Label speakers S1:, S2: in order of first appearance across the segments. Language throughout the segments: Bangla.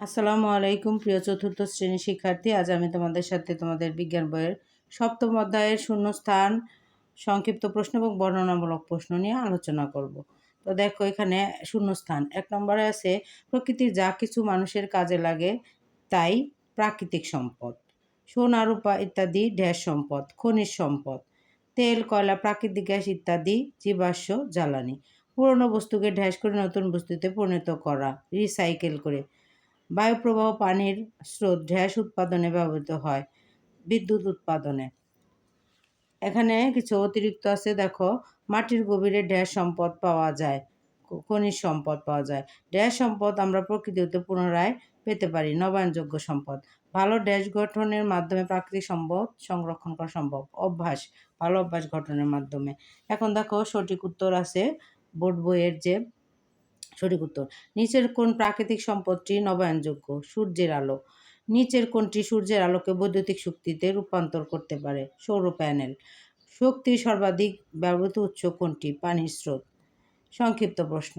S1: আসসালামু আলাইকুম, প্রিয় চতুর্থ শ্রেণির শিক্ষার্থী। আজ আমি তোমাদের সাথে তোমাদের বিজ্ঞান বইয়ের সপ্তম অধ্যায়ের শূন্যস্থান, সংক্ষিপ্ত প্রশ্ন এবং বর্ণনামূলক প্রশ্ন নিয়ে আলোচনা করব। তো দেখো, এখানে শূন্যস্থান। এক নম্বরে আছে, প্রকৃতির যা কিছু মানুষের কাজে লাগে, তাই প্রাকৃতিক সম্পদ। সোনা, রূপা ইত্যাদি ড্যাশ সম্পদ, খনিজ সম্পদ। তেল, কয়লা, প্রাকৃতিক গ্যাস ইত্যাদি, জীবাশ্ম, জ্বালানি। পুরনো বস্তুকে ঢ্যাস করে নতুন বস্তুতে পরিণত করা, রিসাইকেল করে। বায়ুপ্রবাহ পানির স্রোত ঢ্যাস উৎপাদনে ব্যবহৃত হয়, বিদ্যুৎ উৎপাদনে। এখানে কিছু অতিরিক্ত আছে, দেখো, মাটির গভীরে ড্যাশ সম্পদ পাওয়া যায় খনিজ সম্পদ পাওয়া যায়। ড্যাশ সম্পদ আমরা প্রকৃতিতে পুনরায় পেতে পারি, নবায়নযোগ্য সম্পদ। ভালো ড্যাশ গঠনের মাধ্যমে প্রাকৃতিক সম্পদ সংরক্ষণ করা সম্ভব, অভ্যাস, ভালো অভ্যাস গঠনের মাধ্যমে। এখন দেখো সঠিক উত্তর আছে বোর্ড বইয়ের যে সঠিক উত্তর। নিচের কোন প্রাকৃতিক সম্পদটি নবায়নযোগ্য, সূর্যের আলো। নিচের কোনটি সূর্যের আলোকে বৈদ্যুতিক শক্তিতে রূপান্তর করতে পারে, সৌর প্যানেল। শক্তির সর্বাধিক ব্যবহৃত উৎস কোনটি? পানির স্রোত। সংক্ষিপ্ত প্রশ্ন।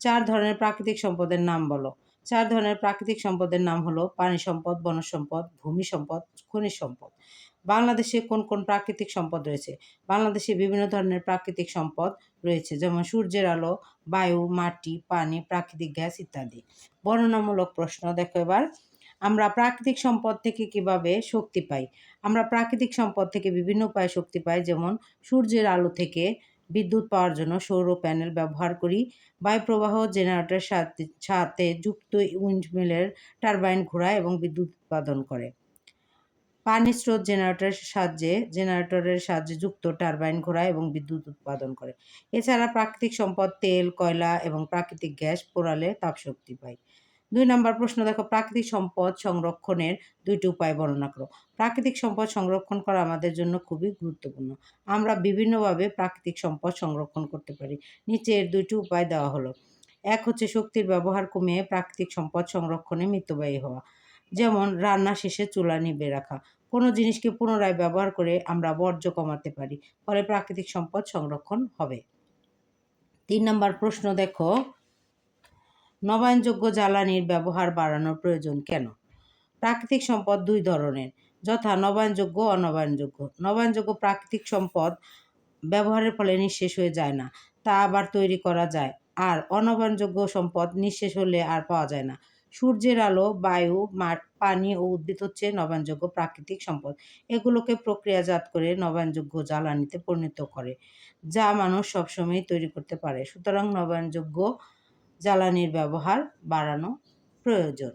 S1: চার ধরনের প্রাকৃতিক সম্পদের নাম বলো। চার ধরনের প্রাকৃতিক সম্পদের নাম হলো পানি সম্পদ, বনজ সম্পদ, ভূমি সম্পদ, খনিজ সম্পদ। বাংলাদেশে কোন কোন প্রাকৃতিক সম্পদ রয়েছে? বাংলাদেশে বিভিন্ন ধরনের প্রাকৃতিক সম্পদ রয়েছে, যেমন সূর্যের আলো, বায়ু, মাটি, পানি, প্রাকৃতিক গ্যাস ইত্যাদি। বর্ণনামূলক প্রশ্ন, দেখো এবার। আমরা প্রাকৃতিক সম্পদ থেকে কীভাবে শক্তি পাই? আমরা প্রাকৃতিক সম্পদ থেকে বিভিন্ন উপায়ে শক্তি পাই, যেমন সূর্যের আলো থেকে বিদ্যুৎ পাওয়ার জন্য সৌর প্যানেল ব্যবহার করি, বায়ুপ্রবাহ জেনারেটরের সাথে সাথে যুক্ত উইন্ডমিলের টারবাইন ঘোরায় এবং বিদ্যুৎ উৎপাদন করে। পানি স্রোত জেনারেটরের সাহায্যে জেনারেটরের সাহায্যে যুক্ত টারবাইন ঘোরায় এবং বিদ্যুৎ উৎপাদন করে। এছাড়া প্রাকৃতিক সম্পদ, তেল, কয়লা এবং প্রাকৃতিক গ্যাস পোড়ালে তাপশক্তি পায়। দুই নম্বর প্রশ্ন, দেখো, প্রাকৃতিক সম্পদ সংরক্ষণের দুইটি উপায় বর্ণনা করো। প্রাকৃতিক সম্পদ সংরক্ষণ করা আমাদের জন্য খুবই গুরুত্বপূর্ণ। আমরা বিভিন্নভাবে প্রাকৃতিক সম্পদ সংরক্ষণ করতে পারি। নিচের দুইটি উপায় দেওয়া হলো। এক হচ্ছে শক্তির ব্যবহার কমিয়ে প্রাকৃতিক সম্পদ সংরক্ষণে মিতব্যয়ী হওয়া। যেমন রান্না শেষে চুলা নিবে রাখা। কোনো জিনিসকে পুনরায় ব্যবহার করে আমরা বর্জ্য কমাতে পারি, ফলে প্রাকৃতিক সম্পদ সংরক্ষণ হবে। তিন নম্বর প্রশ্ন, দেখো, নবায়নযোগ্য জ্বালানির ব্যবহার বাড়ানোর প্রয়োজন কেন? প্রাকৃতিক সম্পদ দুই ধরনের, যথা নবায়নযোগ্য অনবায়নযোগ্য। নবায়নযোগ্য প্রাকৃতিক সম্পদ ব্যবহারের ফলে নিঃশেষ হয়ে যায় না, তা আবার তৈরি করা যায়, আর অনবায়নযোগ্য সম্পদ নিঃশেষ হলে আর পাওয়া যায় না। সূর্যের আলো, বায়ু, মাঠ, পানি ও উদ্ভিদ হচ্ছে নবায়নযোগ্য প্রাকৃতিক সম্পদ। এগুলোকে প্রক্রিয়াজাত করে নবায়নযোগ্য জ্বালানিতে পরিণত করে, যা মানুষ সবসময় তৈরি করতে পারে। সুতরাং নবায়নযোগ্য জ্বালানির ব্যবহার বাড়ানো প্রয়োজন।